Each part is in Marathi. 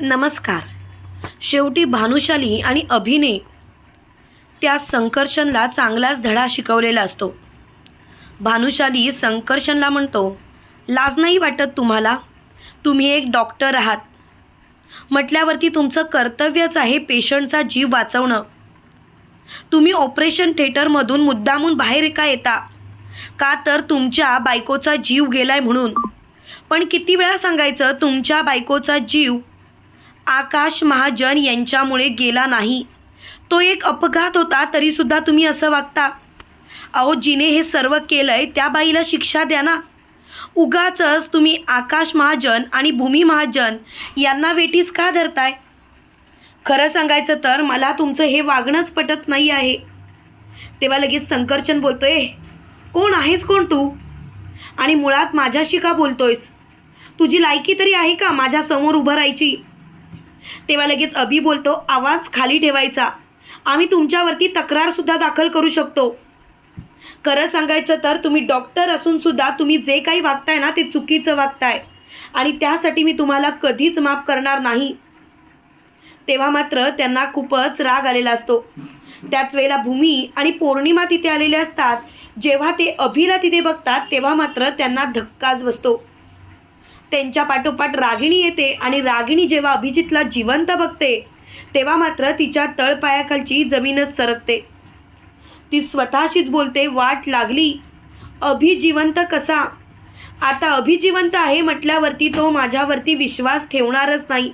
नमस्कार. शेवटी भानुशाली आणि अभिने त्या संकर्षणला चांगलाच धडा शिकवलेला असतो. भानुशाली संकर्षणला म्हणतो लाज नाही वाटत तुम्हाला? तुम्ही एक डॉक्टर आहात. म्हटल्यावरती तुमचं कर्तव्यच आहे पेशंटचा जीव वाचवणं. तुम्ही ऑपरेशन थिएटरमधून मुद्दामून बाहेर का येता? का तर तुमच्या बायकोचा जीव गेलाय म्हणून. पण किती वेळा सांगायचं तुमच्या बायकोचा जीव आकाश महाजन यांच्यामुळे गेला नाही. तो एक अपघात होता तरीसुद्धा तुम्ही असं वागता. अहो जिने हे सर्व केलंय त्या बाईला शिक्षा द्या ना. उगाचच तुम्ही आकाश महाजन आणि भूमी महाजन यांना वेठीस का धरताय? खरं सांगायचं तर मला तुमचं हे वागणंच पटत नाही आहे. तेव्हा लगेच संकर्षण बोलतोय कोण आहेस कोण तू? आणि मुळात माझ्याशी का बोलतोयस? तुझी लायकी तरी आहे का माझ्यासमोर उभं राहायची? तेव्हा लगेच अभि बोलतो आवाज खाली ठेवायचा. आम्ही तुमच्यावरती तक्रारसुद्धा दाखल करू शकतो. खरं सांगायचं तर तुम्ही डॉक्टर असूनसुद्धा तुम्ही जे काही वागताय ना ते चुकीचं वागताय. आणि त्यासाठी मी तुम्हाला कधीच माफ करणार नाही. तेव्हा मात्र त्यांना खूपच राग आलेला असतो. त्याच वेळेला भूमी आणि पौर्णिमा तिथे आलेले असतात. जेव्हा ते अभिला तिथे बघतात तेव्हा मात्र त्यांना धक्काच बसतो. त्यांच्या पाठोपाठ रागिणी येते आणि रागिणी जेव्हा अभिजितला जिवंत बघते तेव्हा मात्र तिच्या तळपायाखालची जमीनच सरकते. ती स्वतःशीच बोलते वाट लागली. अभिजिवंत कसा? आता अभिजिवंत आहे म्हटल्यावरती तो माझ्यावरती विश्वास ठेवणारच नाही.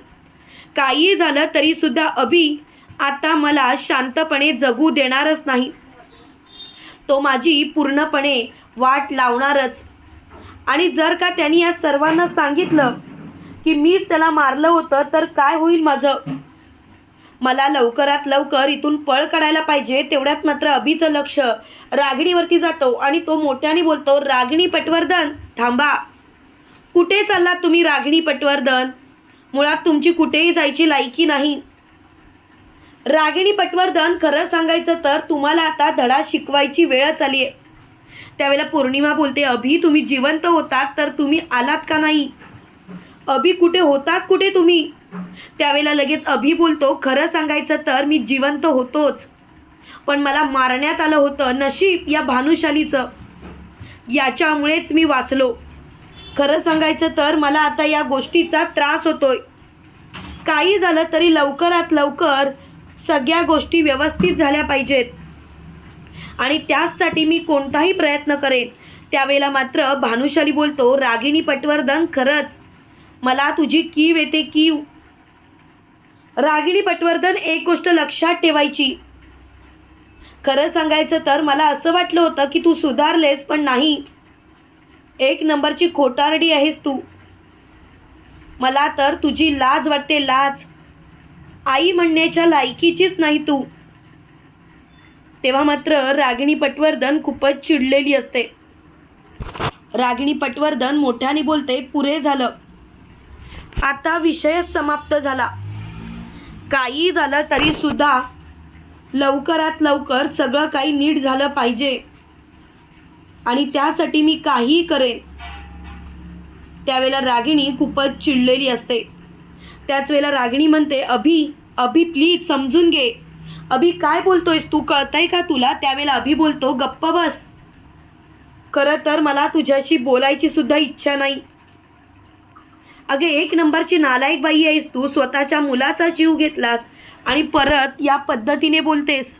काही झालं तरीसुद्धा अभि आता मला शांतपणे जगू देणारच नाही. तो माझी पूर्णपणे वाट लावणारच आणि जर का त्यांनी या सर्वांना सांगितलं की मीच त्याला मारलं होतं तर काय होईल माझं? मला लवकरात लवकर इथून पळ काढायला पाहिजे तेवढ्यात मात्र अभिचं लक्ष रागिणीवरती जातो आणि तो मोठ्याने बोलतो रागिणी पटवर्धन थांबा. कुठे चालला तुम्ही रागिणी पटवर्धन? मुळात तुमची कुठेही जायची लायकी नाही. रागिणी पटवर्धन खरं सांगायचं तर तुम्हाला आता धडा शिकवायची वेळच आली आहे त्यावेळेला पौर्णिमा बोलते अभि तुम्ही जिवंत होतात तर तुम्ही आलात का नाही? अभि कुठे होतात कुठे तुम्ही? त्यावेळेला लगेच अभि बोलतो खरं सांगायचं तर मी जिवंत होतोच. पण मला मारण्यात आलं होतं नशीब या भानुशालीचं. याच्यामुळेच मी वाचलो. खरं सांगायचं तर मला आता या गोष्टीचा त्रास होतोय. काही झालं तरी लवकरात लवकर सगळ्या गोष्टी व्यवस्थित झाल्या पाहिजेत. आणि त्याचसाठी मी कोणताही प्रयत्न करेन. त्यावेळेला मात्र भानुशाली बोलतो रागिणी पटवर्धन खरंच. मला तुझी कीव येते कीव. रागिणी पटवर्धन एक गोष्ट लक्षात ठेवायची. खरं सांगायचं तर मला असं वाटलं होतं की तू सुधारलेस पण नाही. एक नंबरची खोटारडी आहेस तू. मला तर तुझी लाज वाटते लाज. आई म्हणण्याच्या लायकीचीच नाही तू. तेव्हा मात्र रागिणी पटवर्धन खूपच चिडलेली असते. रागिणी पटवर्धन मोठ्याने बोलते पुरे झालं. आता विषय समाप्त झाला. काही झालं तरी सुद्धा लवकरात लवकर सगळं काही नीट झालं पाहिजे. आणि त्यासाठी मी काहीही करेन. त्यावेळेला रागिणी खूपच चिडलेली असते. त्याच वेळेला रागिणी म्हणते अभि अभि प्लीज समजून घे. अभि काय बोलतोयस तू? कळतंय का तुला? त्यावेळेला अभि बोलतो गप्प बस. खरं तर मला तुझ्याशी बोलायची सुद्धा इच्छा नाही. अगे एक नंबरची नालायक बाई आहेस तू. स्वतःच्या मुलाचा जीव घेतलास आणि परत या पद्धतीने बोलतेस.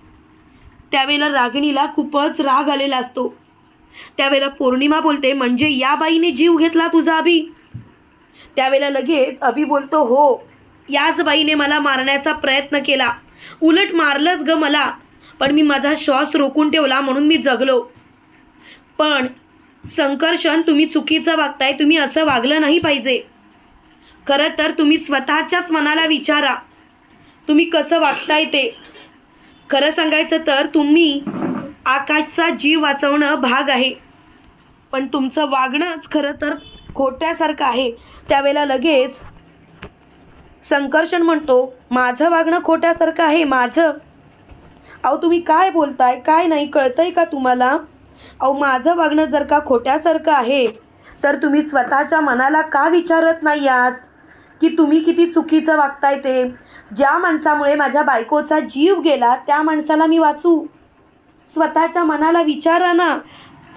त्यावेळेला रागिणीला खूपच राग आलेला असतो. त्यावेळेला पौर्णिमा बोलते म्हणजे या बाईने जीव घेतला तुझा अभि? त्यावेळेला लगेच अभि बोलतो हो याच बाईने मला मारण्याचा प्रयत्न केला. उलट मारलंच ग मला. पण मी माझा श्वास रोखून ठेवला म्हणून मी जगलो. पण संकर्षण तुम्ही चुकीचं वागताय तुम्ही असं वागलं नाही पाहिजे. खरं तर तुम्ही स्वतःच्याच मनाला विचारा. तुम्ही कसं वागताय ते? खरं सांगायचं तर तुम्ही आकाशचा जीव वाचवणं भाग आहे. पण तुमचं वागणंच खरं तर खोट्यासारखं आहे. त्यावेळेला लगेच संकर्षण म्हणतो माझं वागणं खोट्यासारखं आहे माझं. अहो तुम्ही काय बोलताय? काय नाही कळतंय का तुम्हाला? अहो माझं वागणं जर का खोट्यासारखं आहे तर तुम्ही स्वतःच्या मनाला का विचारत नाही आहात? की तुम्ही किती चुकीचं वागताय ते? ज्या माणसामुळे माझ्या बायकोचा जीव गेला त्या माणसाला मी वाचू? स्वतःच्या मनाला विचारा ना.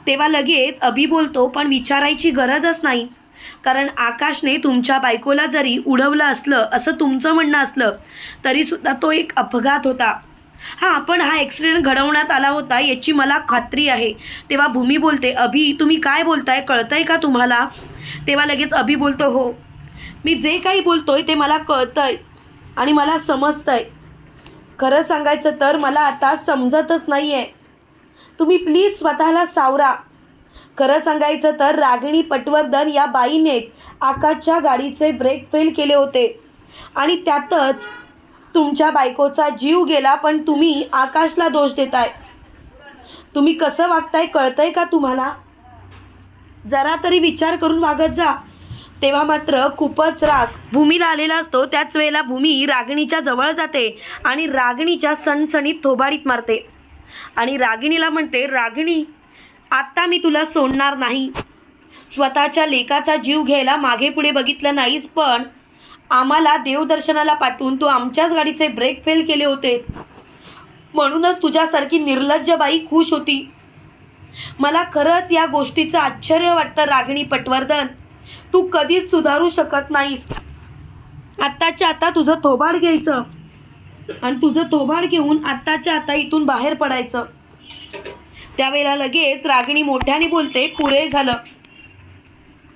तेव्हा लगेच अभि बोलतो पण विचारायची गरजच नाही. कारण आकाशने तुमच्या बायकोला जरी उडवलं असलं असं तुमचं म्हणणं असलं तरीसुद्धा तो एक अपघात होता. हां पण हा ॲक्सिडेंट घडवण्यात आला होता याची मला खात्री आहे. तेव्हा भूमी बोलते अभि तुम्ही काय बोलताय? कळतंय का तुम्हाला? तेव्हा लगेच अभि बोलतो हो. मी जे काही बोलतोय ते मला कळतंय आणि मला समजतंय. खरं सांगायचं तर मला आता समजतच नाही आहे तुम्ही प्लीज स्वतःला सावरा. खरं सांगायचं तर रागिणी पटवर्धन या बाईनेच आकाशच्या गाडीचे ब्रेक फेल केले होते. आणि त्यातच तुमच्या बायकोचा जीव गेला पण तुम्ही आकाशला दोष देताय. तुम्ही कसं वागताय कळतंय का तुम्हाला? जरा तरी विचार करून वागत जा. तेव्हा मात्र खूपच राग भूमीला आलेला असतो. त्याच वेळेला भूमी रागिणीच्या जवळ जाते आणि रागिणीच्या सणसणीत थोबाडीत मारते. आणि रागिणीला म्हणते रागिणी आत्ता मी तुला सोडणार नाही. स्वतःच्या लेकाचा जीव घ्यायला मागे पुढे बघितलं नाहीस पण आम्हाला देवदर्शनाला पाठवून तू आमच्याच गाडीचे ब्रेक फेल केले होतेस. म्हणूनच तुझ्यासारखी निर्लज्ज बाई खुश होती. मला खरंच या गोष्टीचं आश्चर्य वाटतं रागिणी पटवर्धन. तू कधीच सुधारू शकत नाहीस. आत्ताच्या आता तुझं थोबाड घ्यायचं. आणि तुझं थोबाड घेऊन आत्ताच्या आता इथून बाहेर पडायचं. त्यावेळेला लगेच रागिणी मोठ्याने बोलते पुरे झालं.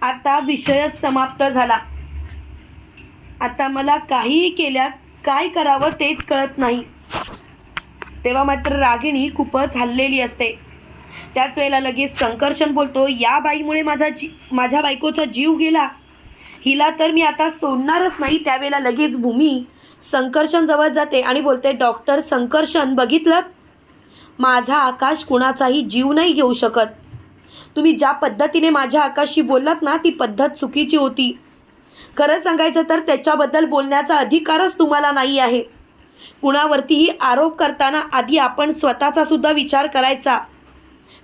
आता विषयच समाप्त झाला. आता मला काहीही केल्या काय करावं तेच कळत नाही. तेव्हा मात्र रागिणी खूपच हल्लेली असते. त्याच वेळेला लगेच संकर्षण बोलतो या बाईमुळे माझा जी माझ्या बायकोचा जीव गेला. हिला तर मी आता सोडणारच नाही. त्यावेळेला लगेच भूमी संकर्षण जवळ जाते आणि बोलते डॉक्टर संकर्षण बघितलं? माझा आकाश कुणाचाही जीव नाही घेऊ शकत. तुम्ही ज्या पद्धतीने माझ्या आकाशशी बोललात ना ती पद्धत चुकीची होती. खरं सांगायचं तर त्याच्याबद्दल बोलण्याचा अधिकारच तुम्हाला नाही आहे. कुणावरतीही आरोप करताना आधी आपण स्वतःचा सुद्धा विचार करायचा.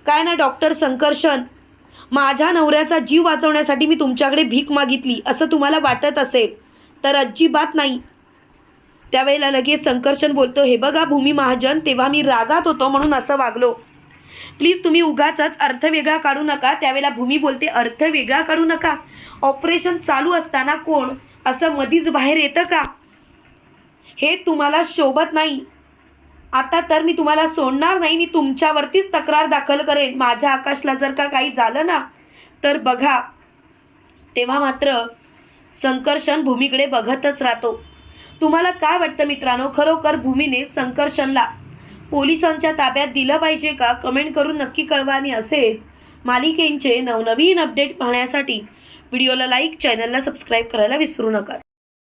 काय ना डॉक्टर संकर्षण? माझ्या नवऱ्याचा जीव वाचवण्यासाठी मी तुमच्याकडे भीक मागितली असं तुम्हाला वाटत असेल तर अजिबात नाही. त्यावेळेला लगेच संकर्षण बोलतो हे बघा भूमी महाजन तेव्हा मी रागात होतो म्हणून असं वागलो. प्लीज तुम्ही उगाच अर्थ वेगळा काढू नका त्यावेळेला भूमी बोलते अर्थ वेगळा काढू नका. ऑपरेशन चालू असताना कोण? असं मधीच बाहेर येतं का? हे तुम्हाला शोभत नाही. आता तर मी तुम्हाला सोडणार नाही मी तुमच्यावरतीच तक्रार दाखल करेन. माझ्या आकाशला जर का काही झालं ना तर बघा. तेव्हा मात्र संकर्षण भूमीकडे बघतच राहतो. तुम्हाला काय वाटतं मित्रांनो? खरोखर भूमीने संकर्षणला पोलिसांच्या ताब्यात दिलं पाहिजे का? कमेंट करून नक्की कळवा आणि असेच मालिकेंचे नवनवीन अपडेट पाहण्यासाठी व्हिडिओला लाईक चॅनलला सबस्क्राईब करायला विसरू नका.